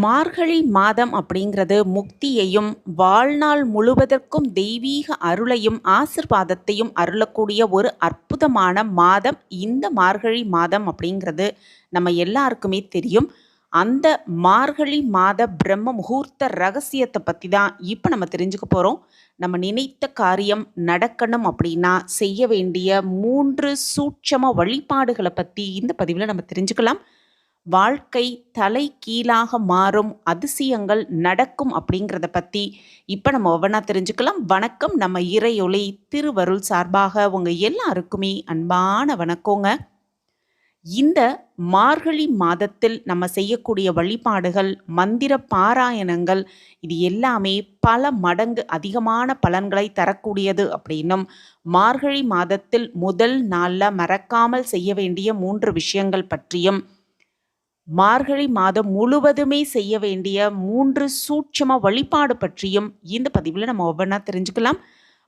மார்கழி மாதம் அப்படிங்கிறது முக்தியையும் வாழ்நாள் முழுவதற்கும் தெய்வீக அருளையும் ஆசிர்வாதத்தையும் அருளக்கூடிய ஒரு அற்புதமான மாதம். இந்த மார்கழி மாதம் அப்படிங்கிறது நம்ம எல்லாருக்குமே தெரியும். அந்த மார்கழி மாத பிரம்ம முகூர்த்த ரகசியத்தை பற்றி தான் இப்போ நம்ம தெரிஞ்சுக்க போகிறோம் நம்ம நினைத்த காரியம் நடக்கணும் அப்படின்னா செய்ய வேண்டிய மூன்று சூட்சம வழிபாடுகளை பற்றி இந்த பதிவில் நம்ம தெரிஞ்சுக்கலாம். வாழ்க்கை தலை கீழாக மாறும் அதிசயங்கள் நடக்கும் அப்படிங்கிறத பற்றி இப்போ நம்ம ஒவ்வொன்றா தெரிஞ்சுக்கலாம். வணக்கம். நம்ம இறையொளி திருவருள் சார்பாக உங்கள் எல்லாருக்குமே அன்பான வணக்கங்க. இந்த மார்கழி மாதத்தில் நம்ம செய்யக்கூடிய வழிபாடுகள் மந்திர பாராயணங்கள் இது எல்லாமே பல மடங்கு அதிகமான பலன்களை தரக்கூடியது அப்படின்னும் மார்கழி மாதத்தில் முதல் நாளில் மறக்காமல் செய்ய வேண்டிய மூன்று விஷயங்கள் பற்றியும் மார்கழி மாதம் முழுவதுமே செய்ய வேண்டிய மூன்று சூட்சம வழிபாடு பற்றியும் இந்த பதிவில் நம்ம ஒவ்வொன்றா தெரிஞ்சுக்கலாம்.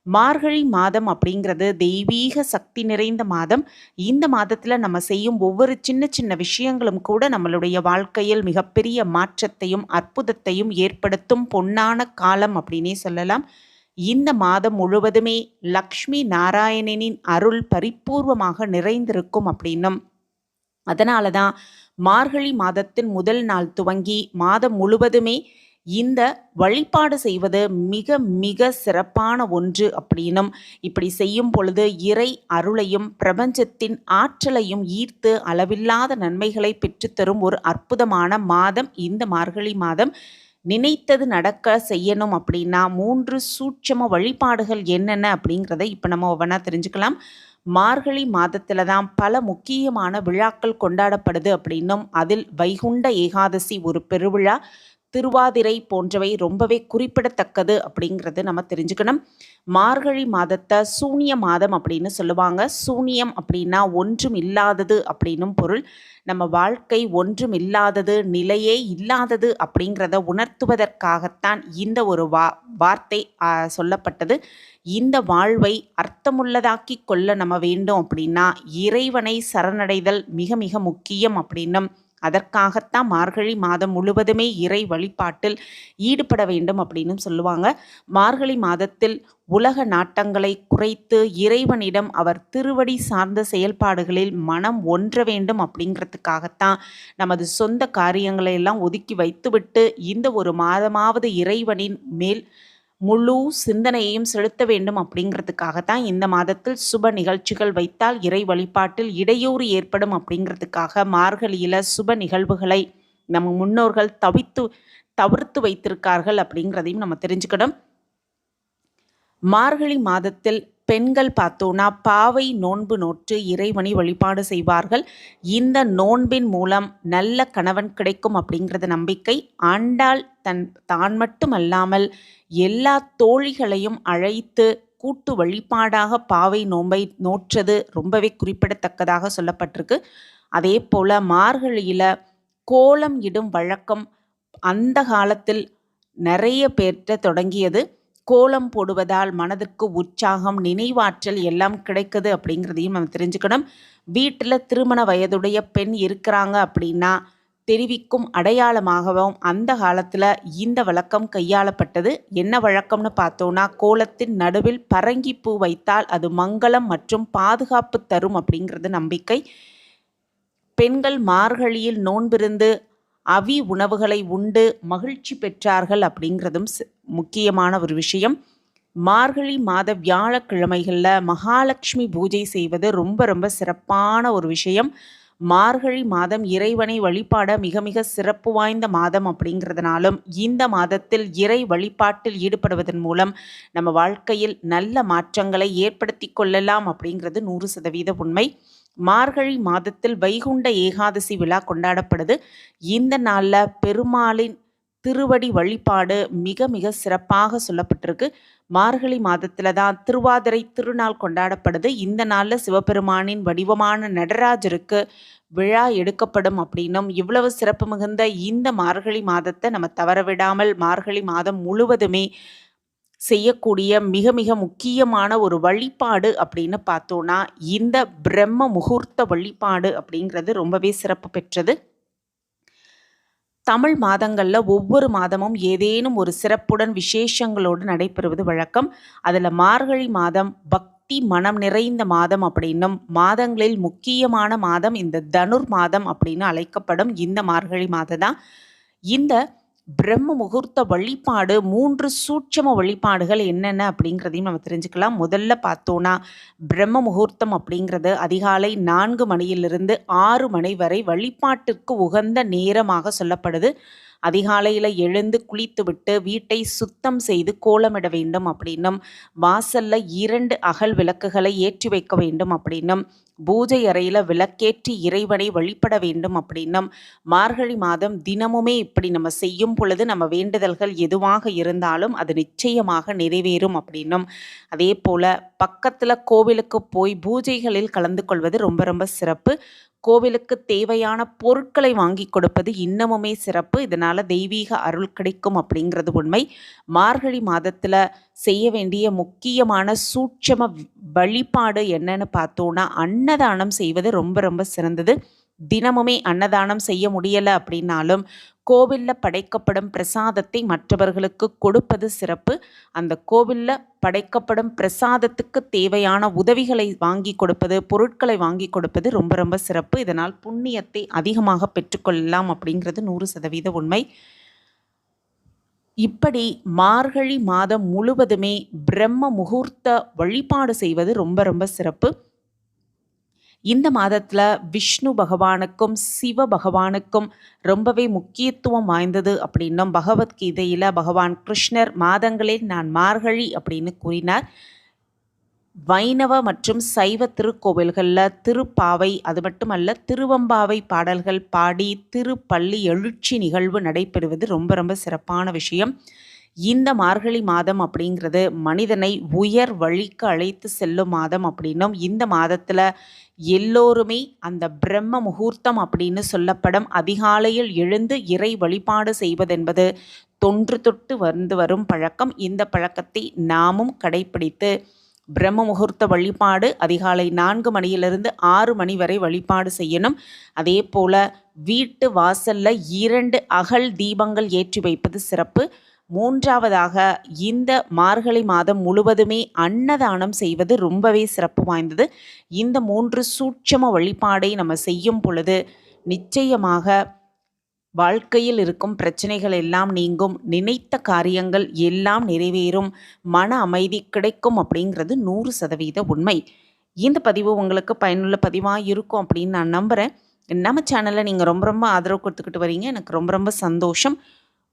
மார்கழி மாதம் அப்படிங்கிறது தெய்வீக சக்தி நிறைந்த மாதம். இந்த மாதத்தில் நம்ம செய்யும் ஒவ்வொரு சின்ன சின்ன விஷயங்களும் கூட நம்மளுடைய வாழ்க்கையில் மிகப்பெரிய மாற்றத்தையும் அற்புதத்தையும் ஏற்படுத்தும் பொன்னான காலம் அப்படின்னே சொல்லலாம். இந்த மாதம் முழுவதுமே லக்ஷ்மி நாராயணனின் அருள் பரிபூர்வமாக நிறைந்திருக்கும் அப்படின்னும் அதனால தான் மார்கழி மாதத்தின் முதல் நாள் துவங்கி மாதம் முழுவதுமே இந்த வழிபாடு செய்வது மிக மிக சிறப்பான ஒன்று அப்படின்னும் இப்படி செய்யும் பொழுது இறை அருளையும் பிரபஞ்சத்தின் ஆற்றலையும் ஈர்த்து அளவில்லாத நன்மைகளை பெற்றுத்தரும் ஒரு அற்புதமான மாதம் இந்த மார்கழி மாதம். நினைத்தது நடக்க செய்யணும் அப்படின்னா மூன்று சூட்சம வழிபாடுகள் என்னென்ன அப்படிங்கிறத இப்போ நம்ம ஒவ்வொன்றா தெரிஞ்சுக்கலாம். மார்கழி மாதத்தில் தான் பல முக்கியமான விழாக்கள் கொண்டாடப்படுது அப்படின்னும் அதில் வைகுண்ட ஏகாதசி ஒரு பெருவிழா திருவாதிரை போன்றவை ரொம்பவே குறிப்பிடத்தக்கது அப்படிங்கிறது நம்ம தெரிஞ்சுக்கணும். மார்கழி மாதத்தை சூனிய மாதம் அப்படின்னு சொல்லுவாங்க. சூனியம் அப்படின்னா ஒன்றும் இல்லாதது அப்படின்னும் பொருள். நம்ம வாழ்க்கை ஒன்றும் இல்லாதது நிலையே இல்லாதது அப்படிங்கிறத உணர்த்துவதற்காகத்தான் இந்த ஒரு வா வார்த்தை சொல்லப்பட்டது. இந்த வாழ்வை அர்த்தமுள்ளதாக்கி கொள்ள நம்ம வேண்டும் அப்படின்னா இறைவனை சரணடைதல் மிக மிக முக்கியம் அப்படின்னும் அதற்காகத்தான் மார்கழி மாதம் முழுவதுமே இறை வழிபாட்டில் ஈடுபட வேண்டும் அப்படின்னு சொல்லுவாங்க. மார்கழி மாதத்தில் உலக நாட்டங்களை குறைத்து இறைவனிடம் அவர் திருவடி சார்ந்த செயல்பாடுகளில் மனம் ஒன்ற வேண்டும் அப்படிங்கிறதுக்காகத்தான் நமது சொந்த காரியங்களை எல்லாம் ஒதுக்கி வைத்துவிட்டு இந்த ஒரு மாதமாவது இறைவனின் மேல் முழு சிந்தனையையும் செலுத்த வேண்டும் அப்படிங்கிறதுக்காகத்தான் இந்த மாதத்தில் சுப நிகழ்ச்சிகள் வைத்தால் இறை வழிபாட்டில் இடையூறு ஏற்படும் அப்படிங்கிறதுக்காக மார்கழியில் சுப நிகழ்வுகளை நம்ம முன்னோர்கள் தவித்து தவிர்த்து வைத்திருக்கார்கள் அப்படிங்கிறதையும் நம்ம தெரிஞ்சுக்கணும். மார்கழி மாதத்தில் பெண்கள் பார்த்தோன்னா பாவை நோன்பு நோற்று இறைவனை வழிபாடு செய்வார்கள். இந்த நோன்பின் மூலம் நல்ல கணவன் கிடைக்கும் அப்படிங்கிறது நம்பிக்கை. ஆண்டாள் தன் தான் மட்டுமல்லாமல் எல்லா தோழிகளையும் அழைத்து கூட்டு வழிபாடாக பாவை நோன்பை நோற்றது ரொம்பவே குறிப்பிடத்தக்கதாக சொல்லப்பட்டிருக்கு. அதே போல் மார்கழியில் கோலம் இடும் வழக்கம் அந்த காலத்தில் நிறைய பேர்கிட்ட தொடங்கியது. கோலம் போடுவதால் மனதிற்கு உற்சாகம் நினைவாற்றல் எல்லாம் கிடைக்குது அப்படிங்கிறதையும் நம்ம தெரிஞ்சுக்கணும். வீட்டில் திருமண வயதுடைய பெண் இருக்கிறாங்க அப்படின்னா தெரிவிக்கும் அடையாளமாகவும் அந்த காலத்தில் இந்த வழக்கம் கையாளப்பட்டது. என்ன வழக்கம்னு பார்த்தோன்னா கோலத்தின் நடுவில் பரங்கி பூ வைத்தால் அது மங்களம் மற்றும் பாதுகாப்பு தரும் அப்படிங்கிறது நம்பிக்கை. பெண்கள் மார்கழியில் நோன்பிருந்து அவி உணவுகளை உண்டு மகிழ்ச்சி பெற்றார்கள் அப்படிங்கிறதும் முக்கியமான ஒரு விஷயம். மார்கழி மாத வியாழக்கிழமைகளில் மகாலட்சுமி பூஜை செய்வது ரொம்ப ரொம்ப சிறப்பான ஒரு விஷயம். மார்கழி மாதம் இறைவனை வழிபாட மிக மிக சிறப்பு வாய்ந்த மாதம் அப்படிங்கிறதுனாலும் இந்த மாதத்தில் இறை வழிபாட்டில் ஈடுபடுவதன் மூலம் நம்ம வாழ்க்கையில் நல்ல மாற்றங்களை ஏற்படுத்தி கொள்ளலாம் அப்படிங்கிறது நூறு சதவீத உண்மை. மார்கழி மாதத்தில் வைகுண்ட ஏகாதசி விழா கொண்டாடப்படுது. இந்த நாளில் பெருமாளின் திருவடி வழிபாடு மிக மிக சிறப்பாக சொல்லப்பட்டிருக்கு. மார்கழி மாதத்தில் தான் திருவாதிரை திருநாள் கொண்டாடப்படுது. இந்த நாளில் சிவபெருமானின் வடிவமான நடராஜருக்கு விழா எடுக்கப்படும் அப்படின்னும் இவ்வளவு சிறப்பு மிகுந்த இந்த மார்கழி மாதத்தை நம்ம தவற விடாமல் மார்கழி மாதம் முழுவதுமே செய்யக்கூடிய மிக மிக முக்கியமான ஒரு வழிபாடு அப்படின்னு பார்த்தோன்னா இந்த பிரம்ம முகூர்த்த வழிபாடு அப்படிங்கிறது ரொம்பவே சிறப்பு பெற்றது தமிழ் மாதங்களில் ஒவ்வொரு மாதமும் ஏதேனும் ஒரு சிறப்புடன் விசேஷங்களோடு நடைபெறுவது வழக்கம். அதில் மார்கழி மாதம் பக்தி மனம் நிறைந்த மாதம் அப்படின்னும், மாதங்களில் முக்கியமான மாதம் இந்த தனுர் மாதம் அப்படின்னு அழைக்கப்படும் இந்த மார்கழி மாதம் தான். இந்த பிரம்ம முகூர்த்த வழிபாடு மூன்று சூட்சம வழிபாடுகள் என்னென்ன அப்படிங்கிறதையும் நம்ம தெரிஞ்சுக்கலாம். முதல்ல பார்த்தோன்னா பிரம்ம முகூர்த்தம் அப்படிங்கிறது அதிகாலை நான்கு மணியிலிருந்து ஆறு மணி வரை வழிபாட்டிற்கு உகந்த நேரமாக சொல்லப்படுது. அதிகாலையில் எழுந்து குளித்துவிட்டு வீட்டை சுத்தம் செய்து கோலமிட வேண்டும் அப்படின்னும், வாசல்ல இரண்டு அகல் விளக்குகளை ஏற்றி வைக்க வேண்டும் அப்படின்னும், பூஜை அறையில் விளக்கேற்றி இறைவனை வழிபட வேண்டும் அப்படின்னும், மார்கழி மாதம் தினமுமே இப்படி நம்ம செய்யும் பொழுது நம்ம வேண்டுதல்கள் எதுவாக இருந்தாலும் அது நிச்சயமாக நிறைவேறும் அப்படின்னும், அதே போல் பக்கத்தில் கோவிலுக்கு போய் பூஜைகளில் கலந்து கொள்வது ரொம்ப ரொம்ப சிறப்பு. கோவிலுக்கு தேவையான பொருட்களை வாங்கி கொடுப்பது இன்னமுமே சிறப்பு. இதனால் தெய்வீக அருள் கிடைக்கும் அப்படிங்கிறது உண்மை. மார்கழி மாதத்தில் செய்ய வேண்டிய முக்கியமான சூட்சம வழிபாடு என்னன்னு பார்த்தோன்னா அன்னதானம் செய்வது ரொம்ப ரொம்ப சிறந்தது. தினமுமே அன்னதானம் செய்ய முடியல அப்படின்னாலும், கோவில்ல படைக்கப்படும் பிரசாதத்தை மற்றவர்களுக்கு கொடுப்பது சிறப்பு. அந்த கோவில்ல படைக்கப்படும் பிரசாதத்துக்கு தேவையான உதவிகளை வாங்கிக் கொடுப்பது, பொருட்களை வாங்கிக் கொடுப்பது ரொம்ப ரொம்ப சிறப்பு. இதனால் புண்ணியத்தை அதிகமாக பெற்றுக்கொள்ளலாம் அப்படிங்கிறது 100% உண்மை. இப்படி மார்கழி மாதம் முழுவதுமே பிரம்ம முகூர்த்த வழிபாடு செய்வது ரொம்ப ரொம்ப சிறப்பு. இந்த மாதத்தில் விஷ்ணு பகவானுக்கும், சிவ பகவானுக்கும் ரொம்பவே முக்கியத்துவம் வாய்ந்தது அப்படின்னும், பகவத்கீதையில் பகவான் கிருஷ்ணர் மாதங்களில் நான் மார்கழி அப்படின்னு கூறினார். வைணவ மற்றும் சைவ திருக்கோவில்களில் திருப்பாவை, அது மட்டுமல்ல திருவம்பாவை பாடல்கள் பாடி திருப்பள்ளி எழுச்சி நிகழ்வு நடைபெறுவது ரொம்ப ரொம்ப சிறப்பான விஷயம். இந்த மார்கழி மாதம் அப்படிங்கிறது மனிதனை உயர் வழிக்கு அழைத்து செல்லும் மாதம் அப்படின்னும், இந்த மாதத்தில் எல்லோருமே அந்த பிரம்ம முகூர்த்தம் அப்படின்னு சொல்லப்படும் அதிகாலையில் எழுந்து இறை வழிபாடு செய்வதென்பது தொன்று தொட்டு வந்து வரும் பழக்கம். இந்த பழக்கத்தை நாமும் கடைப்பிடித்து பிரம்ம முகூர்த்த வழிபாடு அதிகாலை நான்கு மணியிலிருந்து ஆறு மணி வரை வழிபாடு செய்யணும். அதே போல் வீட்டு வாசலில் இரண்டு அகல் தீபங்கள் ஏற்றி வைப்பது சிறப்பு. மூன்றாவதாக இந்த மார்கழி மாதம் முழுவதுமே அன்னதானம் செய்வது ரொம்பவே சிறப்பு வாய்ந்தது. இந்த மூன்று சூட்சம வழிபாடை நம்ம செய்யும் பொழுது, நிச்சயமாக வாழ்க்கையில் இருக்கும் பிரச்சனைகள் எல்லாம் நீங்கும். நினைத்த காரியங்கள் எல்லாம் நிறைவேறும். மன அமைதி கிடைக்கும் அப்படிங்கிறது 100% உண்மை. இந்த பதிவு உங்களுக்கு பயனுள்ள பதிவாக இருக்கும் அப்படின்னு நான் நம்புகிறேன் நம்ம சேனலில் நீங்கள் ரொம்ப ரொம்ப ஆதரவு கொடுத்துக்கிட்டு வரீங்க. எனக்கு ரொம்ப ரொம்ப சந்தோஷம்.